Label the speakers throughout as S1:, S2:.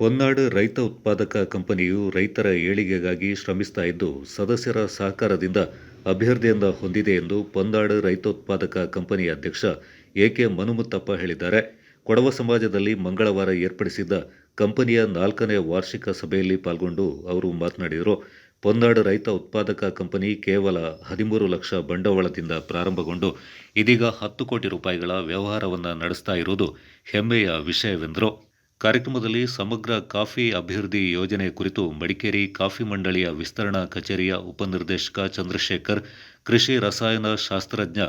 S1: ಹೊನ್ನಾಡು ರೈತ ಉತ್ಪಾದಕ ಕಂಪನಿಯು ರೈತರ ಏಳಿಗೆಗಾಗಿ ಶ್ರಮಿಸ್ತಾ ಇದ್ದು, ಸದಸ್ಯರ ಸಹಕಾರದಿಂದ ಅಭ್ಯರ್ಥಿಯಿಂದ ಹೊಂದಿದೆ ಎಂದು ಪೊಂದಾಡು ರೈತ ಉತ್ಪಾದಕ ಕಂಪನಿ ಅಧ್ಯಕ್ಷ ಎಕೆ ಮನುಮುತ್ತಪ್ಪ ಹೇಳಿದ್ದಾರೆ. ಕೊಡವ ಸಮಾಜದಲ್ಲಿ ಮಂಗಳವಾರ ಏರ್ಪಡಿಸಿದ್ದ ಕಂಪನಿಯ ನಾಲ್ಕನೇ ವಾರ್ಷಿಕ ಸಭೆಯಲ್ಲಿ ಪಾಲ್ಗೊಂಡು ಅವರು ಮಾತನಾಡಿದರು. ಪೊನ್ನಾಡು ರೈತ ಉತ್ಪಾದಕ ಕಂಪನಿ ಕೇವಲ ಹದಿಮೂರು ಲಕ್ಷ ಬಂಡವಾಳದಿಂದ ಪ್ರಾರಂಭಗೊಂಡು, ಇದೀಗ ಹತ್ತು ಕೋಟಿ ರೂಪಾಯಿಗಳ ವ್ಯವಹಾರವನ್ನು ನಡೆಸ್ತಾ ಇರುವುದು ಹೆಮ್ಮೆಯ ವಿಷಯವೆಂದರು. ಕಾರ್ಯಕ್ರಮದಲ್ಲಿ ಸಮಗ್ರ ಕಾಫಿ ಅಭಿವೃದ್ಧಿ ಯೋಜನೆ ಕುರಿತು ಮಡಿಕೇರಿ ಕಾಫಿ ಮಂಡಳಿಯ ವಿಸ್ತರಣಾ ಕಚೇರಿಯ ಉಪನಿರ್ದೇಶಕ ಚಂದ್ರಶೇಖರ್, ಕೃಷಿ ರಸಾಯನ ಶಾಸ್ತ್ರಜ್ಞ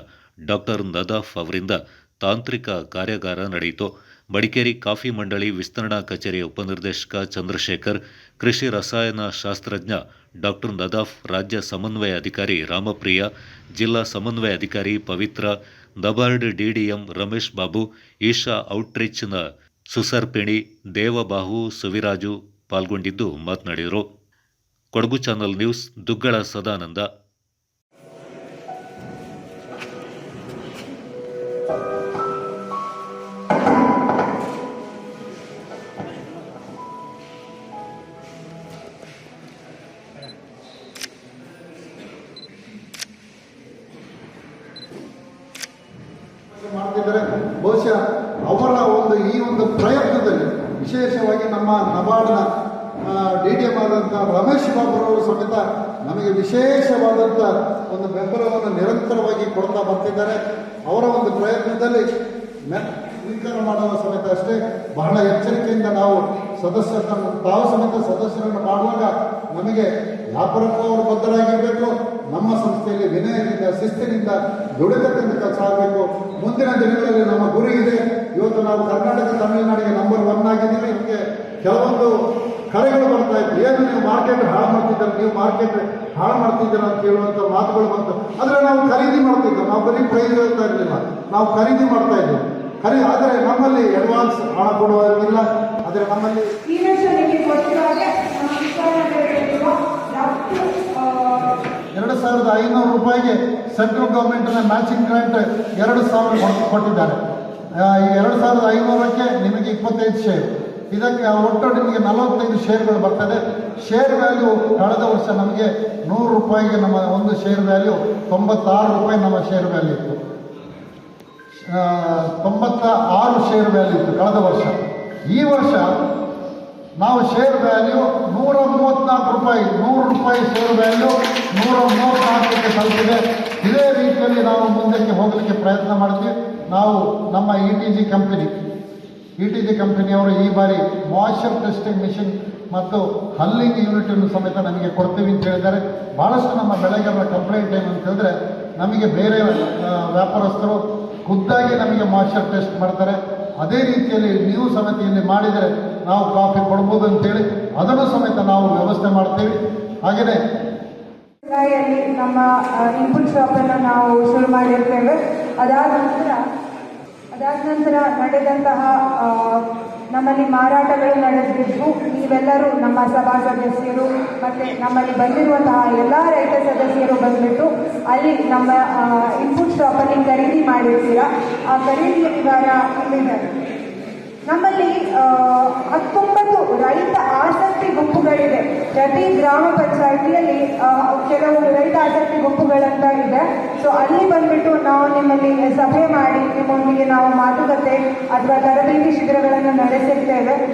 S1: ಡಾಕ್ಟರ್ ನದಾಫ್ ಅವರಿಂದ ತಾಂತ್ರಿಕ ಕಾರ್ಯಾಗಾರ ನಡೆಯಿತು. ಮಡಿಕೇರಿ ಕಾಫಿ ಮಂಡಳಿ ವಿಸ್ತರಣಾ ಕಚೇರಿಯ ಉಪನಿರ್ದೇಶಕ ಚಂದ್ರಶೇಖರ್, ಕೃಷಿ ರಸಾಯನ ಶಾಸ್ತ್ರಜ್ಞ ಡಾಕ್ಟರ್ ನದಾಫ್, ರಾಜ್ಯ ಸಮನ್ವಯ ಅಧಿಕಾರಿ ರಾಮಪ್ರಿಯ, ಜಿಲ್ಲಾ ಸಮನ್ವಯ ಅಧಿಕಾರಿ ಪವಿತ್ರ, ನಬಾರ್ಡ್ ಡಿಡಿಎಂ ರಮೇಶ್ ಬಾಬು, ಈಶಾ ಔಟ್ರೀಚ್ನ ಸುಸರ್ಪಿಣಿ ದೇವಬಾಹು ಸುವಿರಾಜು ಪಾಲ್ಗೊಂಡಿದ್ದು ಮಾತನಾಡಿದರು. Kodagu channel news Duggala Sadananda.
S2: ಮಾಡ್ತಿದ್ದಾರೆ. ಬಹುಶಃ ಈ ಒಂದು ಪ್ರಯತ್ನದಲ್ಲಿ, ವಿಶೇಷವಾಗಿ ನಮ್ಮ ನಬಾರ್ಡ್ನ ಡಿ ಡಿ ಎಂ ಆದಂಥ ರಮೇಶ್ ಬಾಬುರವರು ಸಮೇತ ನಮಗೆ ವಿಶೇಷವಾದಂಥ ಒಂದು ಬೆಂಬಲವನ್ನು ನಿರಂತರವಾಗಿ ಕೊಡ್ತಾ ಬರ್ತಿದ್ದಾರೆ. ಅವರ ಒಂದು ಪ್ರಯತ್ನದಲ್ಲಿ ಸ್ವೀಕಾರ ಮಾಡುವ ಸಮೇತ ಅಷ್ಟೇ ಬಹಳ ಎಚ್ಚರಿಕೆಯಿಂದ ನಾವು ಸದಸ್ಯರನ್ನು, ತಾವು ಸಮೇತ ಸದಸ್ಯರನ್ನು ಮಾಡುವಾಗ ನಮಗೆ ವ್ಯಾಪಾರಕ್ಕೂ ಬದ್ಧರಾಗಿರಬೇಕು. ನಮ್ಮ ಸಂಸ್ಥೆಯಲ್ಲಿ ವಿನಯದಿಂದ, ಶಿಸ್ತಿನಿಂದ ದುಡಿತದಿಂದ ಕೆಲಸ ಆಗಬೇಕು. ಮುಂದಿನ ದಿನಗಳಲ್ಲಿ ನಮ್ಮ ಗುರಿ ಇದೆ. ಇವತ್ತು ನಾವು ಕರ್ನಾಟಕ ತಮಿಳುನಾಡಿಗೆ ನಂಬರ್ ಒನ್ ಆಗಿದ್ದೀವಿ. ನಿಮಗೆ ಕೆಲವೊಂದು ಕರೆಗಳು ಬರ್ತಾ ಇತ್ತು ಏನು ನೀವು ಮಾರ್ಕೆಟ್ ಹಾಳು ಮಾಡ್ತಿದ್ದಾರೆ? ನೀವು ಮಾರ್ಕೆಟ್ ಹಾಳು ಮಾಡ್ತಿದ್ದೀರ ಅಂತ ಹೇಳುವಂಥ ಮಾತುಗಳು ಬಂತು. ಆದರೆ ನಾವು ಖರೀದಿ ಮಾಡ್ತಿದ್ದೆವು ನಾವು ಬರೀ ಪ್ರೈಸ್ ಹೇಳ್ತಾ ಇರಲಿಲ್ಲ. ನಾವು ಖರೀದಿ ಮಾಡ್ತಾ ಇದ್ದೆವು. ಖರೀ ಆದರೆ ನಮ್ಮಲ್ಲಿ ಅಡ್ವಾನ್ಸ್ ಹಣ ಕೊಡುವಾಗಿಲ್ಲ. ಆದರೆ ನಮ್ಮಲ್ಲಿ ಎರಡು ಸಾವಿರದ ಐನೂರು ರೂಪಾಯಿಗೆ ಸೆಂಟ್ರಲ್ ಗೌರ್ಮೆಂಟ್ನ ಮ್ಯಾಚಿಂಗ್ ಗ್ರಾಂಟ್ ಎರಡು ಸಾವಿರ ಕೊಟ್- ಕೊಟ್ಟಿದ್ದಾರೆ. ಈ ಎರಡು ಸಾವಿರದ ಐನೂರಕ್ಕೆ ನಿಮಗೆ ಇಪ್ಪತ್ತೈದು ಶೇರ್ ಇದಕ್ಕೆ ಒಟ್ಟು ನಿಮಗೆ ನಲವತ್ತೈದು ಶೇರ್ಗಳು ಬರ್ತದೆ. ಶೇರ್ ವ್ಯಾಲ್ಯೂ ಕಳೆದ ವರ್ಷ ನಮಗೆ ನೂರು ರೂಪಾಯಿಗೆ ನಮ್ಮ ಒಂದು ಶೇರ್ ವ್ಯಾಲ್ಯೂ ತೊಂಬತ್ತಾರು ರೂಪಾಯಿ ನಮ್ಮ ಶೇರ್ ವ್ಯಾಲ್ಯೂ ಇತ್ತು. ತೊಂಬತ್ತ ಆರು ಶೇರ್ ವ್ಯಾಲ್ಯೂ ಇತ್ತು ಕಳೆದ ವರ್ಷ. ಈ ವರ್ಷ ನಾವು ಶೇರ್ ವ್ಯಾಲ್ಯೂ ನೂರ ಮೂವತ್ತ್ನಾಲ್ಕು ರೂಪಾಯಿ, ನೂರು ರೂಪಾಯಿ ಶೇರ್ ವ್ಯಾಲ್ಯೂ ನೂರ ಮೂವತ್ತ್ನಾಲ್ಕಕ್ಕೆ ತಲುಪಿದೆ. ಇದೇ ರೀತಿಯಲ್ಲಿ ನಾವು ಮುಂದಕ್ಕೆ ಹೋಗಲಿಕ್ಕೆ ಪ್ರಯತ್ನ ಮಾಡ್ತೀವಿ. ನಾವು ನಮ್ಮ E T G company E T G ಕಂಪನಿಯವರು ಈ ಬಾರಿ ಮಾಯ್ಚರ್ ಟೆಸ್ಟಿಂಗ್ ಮಿಷಿನ್ ಮತ್ತು ಹಲ್ಲಿಂಗ್ ಯೂನಿಟನ್ನು ಸಮೇತ ನಮಗೆ ಕೊಡ್ತೀವಿ ಅಂತ ಹೇಳಿದ್ದಾರೆ. ಭಾಳಷ್ಟು ನಮ್ಮ ಬೆಳೆಗಾರರ ಕಂಪ್ಲೇಂಟ್ ಏನು ಅಂತ ನಮಗೆ ಬೇರೆ ವ್ಯಾಪಾರಸ್ಥರು ಖುದ್ದಾಗಿ ನಮಗೆ ಮಾಯ್ಚರ್ ಟೆಸ್ಟ್ ಮಾಡ್ತಾರೆ. ಅದೇ ರೀತಿಯಲ್ಲಿ ನೀವು ಸಮೇತ ಇಲ್ಲಿ ಮಾಡಿದರೆ ನಾವು ಕಾಫಿ ಕೊಡ್ಬೋದು ಅಂತೇಳಿ ಅದನ್ನು ಸಮೇತ ನಾವು ವ್ಯವಸ್ಥೆ ಮಾಡ್ತೀವಿ. ಹಾಗೆಯೇ
S3: ಜುಲೈಯಲ್ಲಿ ನಮ್ಮ ಇನ್ಪುಟ್ ಶಾಪನ್ನು ನಾವು ಶುರು ಮಾಡಿರ್ತೇವೆ. ಅದಾದ ನಂತರ ಅದಾದ ನಂತರ ನಡೆದಂತಹ ನಮ್ಮಲ್ಲಿ ಮಾರಾಟಗಳು ನಡೆದಿದ್ದು, ನೀವೆಲ್ಲರೂ ನಮ್ಮ ಸಭಾ ಸದಸ್ಯರು ಮತ್ತು ನಮ್ಮಲ್ಲಿ ಬಂದಿರುವಂತಹ ಎಲ್ಲ ರೈತ ಸದಸ್ಯರು ಬಂದ್ಬಿಟ್ಟು ಅಲ್ಲಿ ನಮ್ಮ ಇನ್ಪುಟ್ ಶಾಪಲ್ಲಿ ಖರೀದಿ ಮಾಡಿರ್ತೀರ? ಆ ಖರೀದಿ ವಿವರ ಇಲ್ಲಿದೆ. ನಮ್ಮಲ್ಲಿ ಹತ್ತೊಂಬತ್ತು ರೈತ ಆಸಕ್ತಿ ಗುಂಪುಗಳಿದೆ. ಪ್ರತಿ ಗ್ರಾಮ ಆ, ಕೆಲವು ರೈತ ಆಸಕ್ತಿ ಗುಂಪುಗಳಂತ ಇದೆ. ಸೊ ಅಲ್ಲಿ ಬಂದ್ಬಿಟ್ಟು ನಾವು ನಿಮ್ಮಲ್ಲಿ ಸಭೆ ಮಾಡಿ ನಿಮ್ಮೊಂದಿಗೆ ನಾವು ಮಾತುಕತೆ ಅಥವಾ ತರಬೇತಿ ಶಿಬಿರಗಳನ್ನು ನಡೆಸಿರ್ತೇವೆ.